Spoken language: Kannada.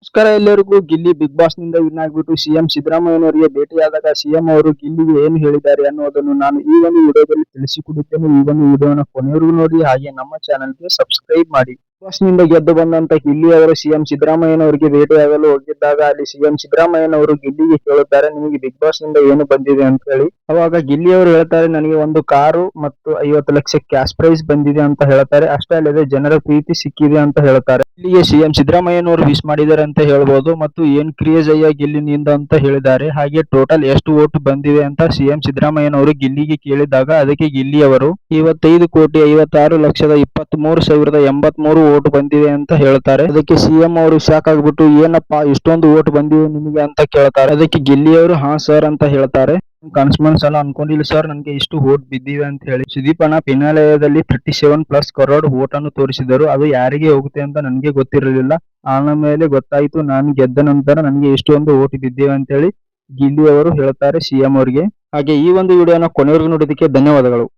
ನಮಸ್ಕಾರ ಎಲ್ಲರಿಗೂ. ಗಿಲ್ಲಿ ಬಿಗ್ ಬಾಸ್ನಿಂದ ವಿನ್ ಆಗ್ಬಿಟ್ಟು ಸಿಎಂ ಸಿದ್ದರಾಮಯ್ಯನವರಿಗೆ ಭೇಟಿಯಾದಾಗ ಸಿಎಂ ಅವರು ಗಿಲ್ಲಿಗೆ ಏನು ಹೇಳಿದ್ದಾರೆ ಅನ್ನೋದನ್ನು ನಾನು ಈ ಒಂದು ವಿಡಿಯೋದಲ್ಲಿ ತಿಳಿಸಿಕೊಡುತ್ತೇನೆ. ಈ ಒಂದು ವಿಡಿಯೋನ ಕೊನೆಯವರೆಗೂ ನೋಡಿ. ಹಾಗೆ ನಮ್ಮ ಚಾನೆಲ್ಗೆ ಸಬ್ಸ್ಕ್ರೈಬ್ ಮಾಡಿ. ನಿಂದ ಗೆದ್ದು ಬಂದಂತ ಗಿಲ್ಲಿ ಅವರು ಸಿಎಂ ಸಿದ್ದರಾಮಯ್ಯನವರಿಗೆ ಭೇಟಿಯಾಗಲು ಹೋಗಿದ್ದಾಗ ಅಲ್ಲಿ ಸಿಎಂ ಸಿದ್ದರಾಮಯ್ಯನವರು ಗಿಲ್ಲಿಗೆ ಕೇಳುತ್ತಾರೆ, ನಿಮಗೆ ಬಿಗ್ ಬಾಸ್ನಿಂದ ಏನು ಬಂದಿದೆ? ಅಂತ ಹೇಳಿ. ಅವಾಗ ಗಿಲ್ಲಿ ಅವರು ಹೇಳ್ತಾರೆ, ನನಗೆ ಒಂದು ಕಾರು ಮತ್ತು ಐವತ್ತು ಲಕ್ಷ ಕ್ಯಾಶ್ ಪ್ರೈಸ್ ಬಂದಿದೆ ಅಂತ ಹೇಳ್ತಾರೆ. ಅಷ್ಟೇ ಅಲ್ಲದೆ ಜನರ ಪ್ರೀತಿ ಸಿಕ್ಕಿದೆ ಅಂತ ಹೇಳ್ತಾರೆ. ಇಲ್ಲಿಗೆ ಸಿಎಂ ಸಿದ್ದರಾಮಯ್ಯನವರು ವಿಶ್ ಮಾಡಿದ್ದಾರೆ ಅಂತ ಹೇಳ್ಬೋದು ಮತ್ತು ಏನ್ ಕ್ರಿಯೇಜ್ ಅಯ್ಯ ಗಿಲ್ಲಿನಿಂದ ಅಂತ ಹೇಳಿದ್ದಾರೆ. ಹಾಗೆ ಟೋಟಲ್ ಎಷ್ಟು ಓಟ್ ಬಂದಿದೆ ಅಂತ ಸಿಎಂ ಸಿದ್ದರಾಮಯ್ಯನವರು ಗಿಲ್ಲಿಗೆ ಕೇಳಿದಾಗ ಅದಕ್ಕೆ ಗಿಲ್ಲಿ ಅವರು ಇವತ್ತೈದು ಕೋಟಿ ಐವತ್ತಾರು ಲಕ್ಷದ ಇಪ್ಪತ್ತ್ ಮೂರು ಸಾವಿರದ ಎಂಬತ್ ಮೂರು ಓಟ್ ಬಂದಿದೆ ಅಂತ ಹೇಳ್ತಾರೆ. ಅದಕ್ಕೆ ಸಿಎಂ ಅವರು ಶಾಕ್ ಆಗ್ಬಿಟ್ಟು, ಏನಪ್ಪಾ, ಇಷ್ಟೊಂದು ಓಟ್ ಬಂದಿದೆ ನಿಮಗೆ ಅಂತ ಕೇಳ್ತಾರೆ. ಅದಕ್ಕೆ ಗಿಲ್ಲಿ ಅವರು, ಹಾ ಸರ್ ಅಂತ ಹೇಳ್ತಾರೆ. ಕನ್ಸ್ಮನ್ಸ್ ಎಲ್ಲ ಅನ್ಕೊಂಡಿಲ್ಲ ಸರ್, ನನಗೆ ಇಷ್ಟು ಓಟ್ ಬಿದ್ದಿವೆ ಅಂತ ಹೇಳಿ. ಸುದೀಪ್ ಅಣ್ಣ ಪಿನಾಲಯದಲ್ಲಿ thirty seven plus crore vote ಅನ್ನು ತೋರಿಸಿದರು ಅದು ಯಾರಿಗೆ ಹೋಗುತ್ತೆ ಅಂತ ನನಗೆ ಗೊತ್ತಿರಲಿಲ್ಲ. ಆಮೇಲೆ ಗೊತ್ತಾಯಿತು, ನಾನು ಗೆದ್ದ ನಂತರ ನನಗೆ ಇಷ್ಟೊಂದು ಓಟ್ ಬಿದ್ದಿವೆ ಅಂತ ಹೇಳಿ ಗಿಲ್ಲಿ ಅವರು ಹೇಳ್ತಾರೆ ಸಿಎಂ ಅವರಿಗೆ. ಹಾಗೆ ಈ ಒಂದು ವಿಡಿಯೋನ ಕೊನೆವರೆಗೂ ನೋಡೋದಕ್ಕೆ ಧನ್ಯವಾದಗಳು.